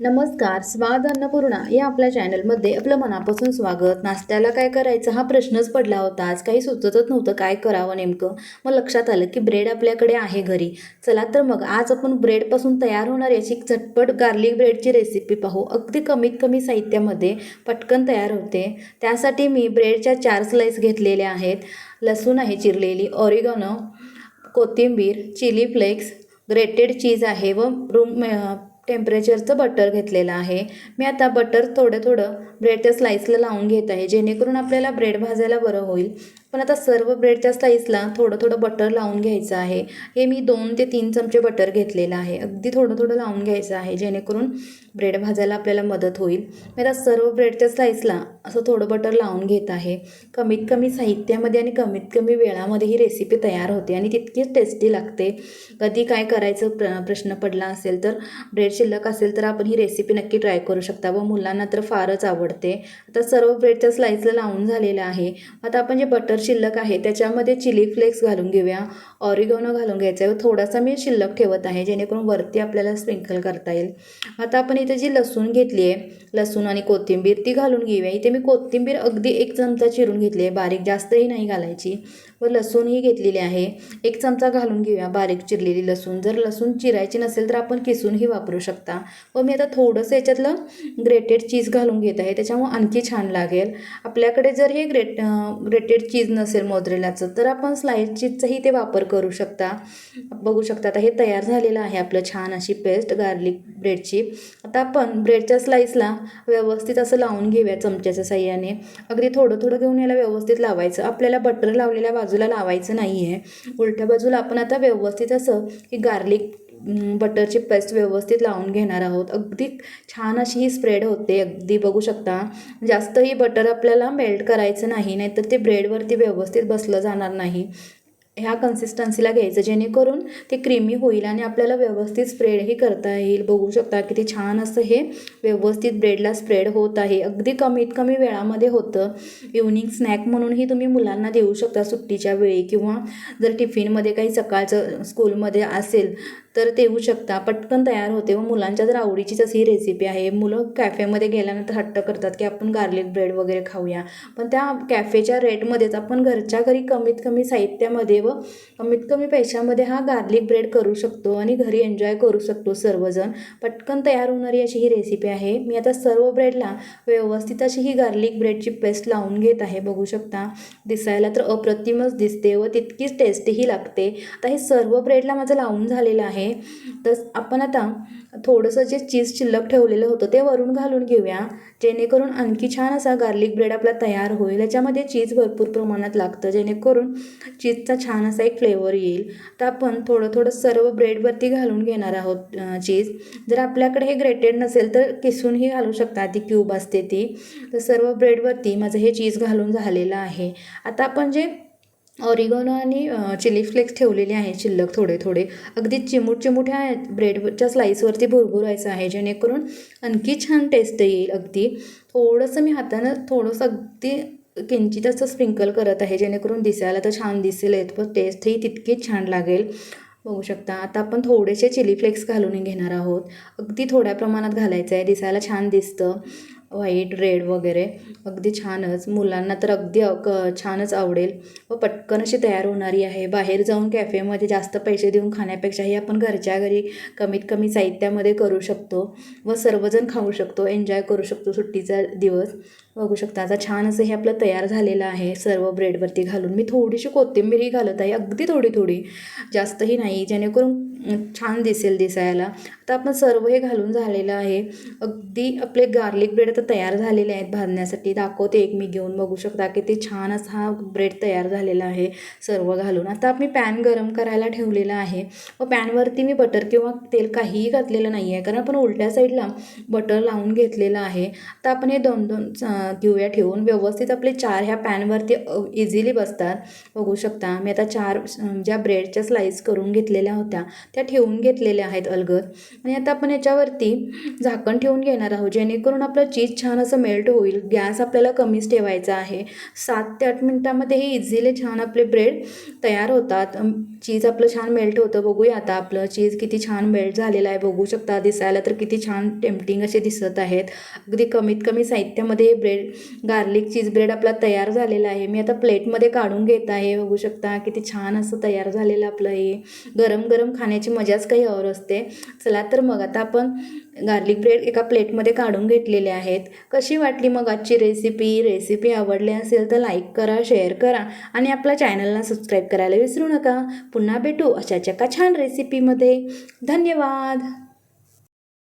नमस्कार स्वाद अन्नपूर्णा या आपल्या चॅनलमध्ये आपलं मनापासून स्वागत. नाश्त्याला काय करायचं हा प्रश्नच पडला होता. आज काही सुचतच नव्हतं काय करावं नेमकं. मग लक्षात आलं की ब्रेड आपल्याकडे आहे घरी. चला तर मग आज आपण ब्रेडपासून तयार होणार याची झटपट गार्लिक ब्रेडची रेसिपी पाहू. अगदी कमीत कमी साहित्यामध्ये पटकन तयार होते. त्यासाठी मी ब्रेडच्या चार स्लाईस घेतलेल्या आहेत. लसूण आहे चिरलेली ऑरिगॉनो कोथिंबीर चिली फ्लेक्स ग्रेटेड चीज आहे व रूम टेम्परेचरचं बटर घेतलेलं आहे. मी आता बटर थोडं थोडं ब्रेडच्या स्लाईसला लावून घेत आहे. जेणेकरून आपल्याला ब्रेड भाजायला बरं होईल. पण आता सर्व ब्रेडच्या स्लाईसला थोडं थोडं बटर लावून घ्यायचं आहे. हे मी दोन ते तीन चमचे बटर घेतलेलं आहे. अगदी थोडं थोडं लावून घ्यायचं आहे जेणेकरून ब्रेड भाजायला आपल्याला मदत होईल. मी आता सर्व ब्रेडच्या स्लाईसला असं थोडं बटर लावून घेत आहे. कमीत कमी साहित्यामध्ये आणि कमीत कमी वेळामध्ये ही रेसिपी तयार होते आणि तितकीच टेस्टी लागते. कधी काय करायचं प्र प्रश्न पडला असेल तर ब्रेड शिल्लक असेल तर आपण ही रेसिपी नक्की ट्राय करू शकता. व मुलांना तर फारच आवडते. आता सर्व ब्रेडच्या स्लाईसला लावून झालेलं आहे. आता आपण जे बटर शिल्लक आहे. त्याच्यामध्ये चिली फ्लेक्स घालून घेऊया. ऑरिगोनो घालून घ्यायचं आहे. थोडासा मी शिल्लक ठेवत आहे जेणेकरून वरती आपल्याला स्प्रिंकल करता येईल. आता आपण इथे जी लसूण घेतली आहे लसूण आणि कोथिंबीर ती घालून घेऊया. इथे मी कोथिंबीर अगदी एक चमचा चिरून घेतली आहे. बारीक जास्तही नाही घालायची. व लसूणही घेतलेली आहे. एक चमचा घालून घेऊया. बारीक चिरलेली लसूण. जर लसूण चिरायची नसेल तर आपण किसूनही वापरू शकता. व मी आता थोडंसं याच्यातलं ग्रेटेड चीज घालून घेत आहे. त्याच्यामुळे आणखी छान लागेल. आपल्याकडे जर हे ग्रेट ग्रेटेड चीज नसेल मोजरेलाचं तर आपण स्लाईस चीजचाही ते वापर करू शकता. बघू शकता आता हे तयार झालेलं आहे आपलं छान अशी पेस्ट गार्लिक ब्रेडची आता आपण ब्रेडच्या स्लाईसला व्यवस्थित असं लावून घेऊया चमच्याच्या साह्याने. अगदी थोडं थोडं घेऊन याला व्यवस्थित लावायचं. आपल्याला बटर लावलेल्या बाजूला लावायचं नाही आहे उलट्या बाजूला आपण आता व्यवस्थित असं ही गार्लिक बटरची पेस्ट व्यवस्थित लावून घेणार आहोत. अगदी छान अशी ही स्प्रेड होते. अगदी बघू शकता. जास्तही बटर आपल्याला मेल्ट करायचं नाही नाहीतर ते ब्रेडवरती व्यवस्थित बसलं जाणार नाही. ह्या कन्सिस्टन्सीला घ्यायचं जेणेकरून ते क्रीमी होईल आणि आपल्याला व्यवस्थित स्प्रेडही करता येईल. बघू शकता किती छान असं हे व्यवस्थित ब्रेडला स्प्रेड होत आहे. अगदी कमीत कमी वेळामध्ये होतं. इव्हनिंग स्नॅक म्हणूनही तुम्ही मुलांना देऊ शकता सुट्टीच्या वेळी किंवा जर टिफिनमध्ये काही सकाळचं स्कूलमध्ये असेल तर देऊ शकता. पटकन तयार होते व मुलांच्या जर आवडीचीच अशी ही रेसिपी आहे. मुलं कॅफेमध्ये गेल्यानंतर हट्ट करतात की आपण गार्लिक ब्रेड वगैरे खाऊया. पण त्या कॅफेच्या रेटमध्येच आपण घरच्या घरी कमीत कमी साहित्यामध्ये कमीत कमी पैशामध्ये हा गार्लिक ब्रेड करू शकतो आणि घरी एन्जॉय करू शकतो सर्वजण. पटकन तयार होणारी अशी ही रेसिपी आहे. मी आता सर्व ब्रेडला व्यवस्थित अशी ही गार्लिक ब्रेडची पेस्ट लावून घेत आहे. बघू शकता. दिसायला तर अप्रतिमच दिसते व तितकीच टेस्टीही लागते. आता हे सर्व ब्रेडला माझं लावून झालेलं आहे. तर आपण आता थोडंसं जे चीज शिल्लक ठेवलेलं होतं ते वरून घालून घेऊया. जेणेकरून आणखी छान असा गार्लिक ब्रेड आपला तयार होईल. याच्यामध्ये चीज भरपूर प्रमाणात लागतं. जेणेकरून चीजचा छान असा एक फ्लेवर येईल. तर आपण थोडं थोडं सर्व ब्रेडवरती घालून घेणार आहोत चीज जर आपल्याकडे हे ग्रेटेड नसेल तर किसूनही घालू शकता. ती क्यूब असते ती. तर सर्व ब्रेडवरती माझं हे चीज घालून झालेलं आहे. आता आपण जे ऑरिगोनो आणि चिली फ्लेक्स ठेवलेले आहे शिल्लक थोडे थोडे अगदी चिमूट चिमूट ह्या ब्रेडच्या स्लाईसवरती भुरभुरायचं आहे. जेणेकरून आणखी छान टेस्ट येईल अगदी. थोडंसं मी हातानं थोडंसं अगदी किंचित असं स्प्रिंकल करत आहे जेणेकरून दिसायला तर छान दिसेल आहेत पण टेस्टही तितकीच छान लागेल. बघू शकता आता आपण थोडेसे चिली फ्लेक्स घालून घेणार आहोत. अगदी थोड्या प्रमाणात घालायचं आहे दिसायला छान दिसतं. व्हाईट रेड वगैरे अगदी छानच. मुलांना तर अगदी क छानच आवडेल. व पटकन अशी तयार होणारी आहे. बाहेर जाऊन कॅफेमध्ये जास्त पैसे देऊन खाण्यापेक्षाही आपण घरच्या घरी कमीत कमी साहित्यामध्ये करू शकतो. व सर्वजण खाऊ शकतो एन्जॉय करू शकतो सुट्टीचा दिवस. बघू शकता. आता छान असं हे आपलं तयार झालेलं आहे. सर्व ब्रेडवरती घालून. मी थोडीशी कोथिंबीरही घालत आहे. अगदी थोडी थोडी. जास्तही नाही. जेणेकरून छान दिसेल दिसायला. आता आपण सर्व हे घालून झालेलं आहे. अगदी आपले गार्लिक ब्रेड आता तयार झालेले आहेत भाजण्यासाठी. दाखवते एक मी घेऊन. बघू शकता की ते छान असा हा ब्रेड तयार झालेला आहे. सर्व घालून. आता मी पॅन गरम करायला ठेवलेला आहे. व पॅनवरती मी बटर किंवा तेल काहीही घातलेलं नाही आहे कारण आपण उलट्या साईडला बटर लावून घेतलेलं आहे. आता आपण हे दोन दोन दिव्या ठेवून व्यवस्थित आपले चार ह्या पॅनवरती इझिली बसतात. बघू शकता. मी आता चार ज्या ब्रेडच्या स्लाईस करून घेतलेल्या होत्या त्या ठेवून घेतलेल्या आहेत अलगद. आणि आता आपण याच्यावरती झाकण ठेवून घेणार आहोत जेणेकरून आपलं चीज छान असं मेल्ट होईल. गॅस आपल्याला कमीच ठेवायचा आहे. सात ते आठ मिनटामध्ये हे इझिली छान आपले ब्रेड तयार होतात. चीज आपलं छान मेल्ट होतं. बघूया आता आपलं चीज किती छान मेल्ट झालेलं आहे. बघू शकता दिसायला तर किती छान टेम्पटिंग असे दिसत आहेत. अगदी कमीत कमी साहित्यामध्ये हे bread bread garlic cheese bread आपला तयार झालेला आहे. मी आता प्लेटमध्ये काढून घेत आहे. बघू शकता किती छान असं तयार झालेलं आपलं हे. गरम गरम खाण्याची मजाच काही और असते. चला तर मग आता आपण गार्लिक ब्रेड एका प्लेटमध्ये काढून घेतलेले आहेत. कशी वाटली मग आजची रेसिपी रेसिपी आवडली असेल तर लाईक करा शेअर करा आणि आपल्या चॅनलला सबस्क्राईब करायला विसरू नका. पुन्हा भेटू अशाच एका छान रेसिपीमध्ये धन्यवाद!